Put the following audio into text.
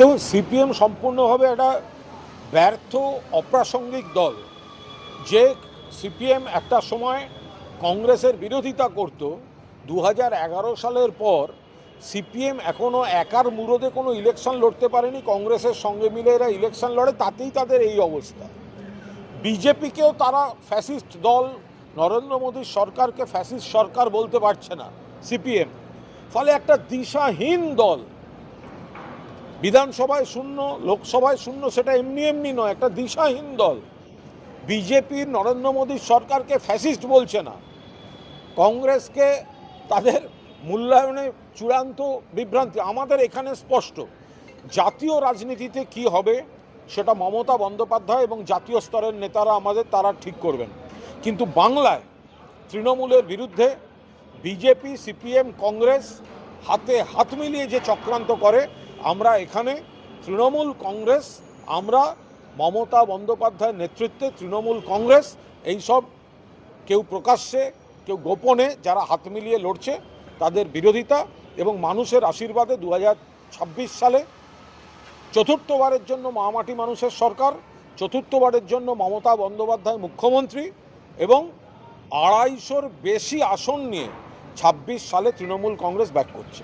দেখুন, সিপিএম সম্পূর্ণভাবে একটা ব্যর্থ, অপ্রাসঙ্গিক দল। যে সিপিএম একটা সময় কংগ্রেসের বিরোধিতা করত দু সালের পর সিপিএম এখনও একার মুরদে কোনো ইলেকশন লড়তে পারেনি, কংগ্রেসের সঙ্গে মিলে এরা ইলেকশন লড়ে, তাতেই তাদের এই অবস্থা। বিজেপিকেও তারা ফ্যাসিস্ট দল, নরেন্দ্র মোদীর সরকারকে ফ্যাসিস্ট সরকার বলতে পারছে না সিপিএম। ফলে একটা দিশাহীন দল বিধানসভায় শূন্য, লোকসভায় শূন্য, সেটা এমনি এমনি নয়, একটা দিশাহীন দল। বিজেপির নরেন্দ্র মোদীর সরকারকে ফ্যাসিস্ট বলছে না। কংগ্রেসকে তাদের মূল্যায়নে চূড়ান্ত বিভ্রান্তি, আমাদের এখানে স্পষ্ট। জাতীয় রাজনীতিতে কি হবে, সেটা মমতা বন্দ্যোপাধ্যায় এবং জাতীয় স্তরের নেতারা আমাদের, তারা ঠিক করবেন। কিন্তু বাংলায় তৃণমূলের বিরুদ্ধে বিজেপি, সিপিএম, কংগ্রেস হাতে হাত মিলিয়ে যে চক্রান্ত করে আমরা এখানে তৃণমূল কংগ্রেস, আমরা মমতা বন্দ্যোপাধ্যায়ের নেতৃত্বে তৃণমূল কংগ্রেস, এইসব কেউ প্রকাশ্যে, কেউ গোপনে যারা হাত মিলিয়ে লড়ছে তাদের বিরোধিতা এবং মানুষের আশীর্বাদে দু হাজার ছাব্বিশ সালে চতুর্থবারের জন্য মহামাটি মানুষের সরকার, চতুর্থবারের জন্য মমতা বন্দ্যোপাধ্যায় মুখ্যমন্ত্রী এবং আড়াইশোর বেশি আসন নিয়ে ছাব্বিশ সালে তৃণমূল কংগ্রেস ব্যাক করছে।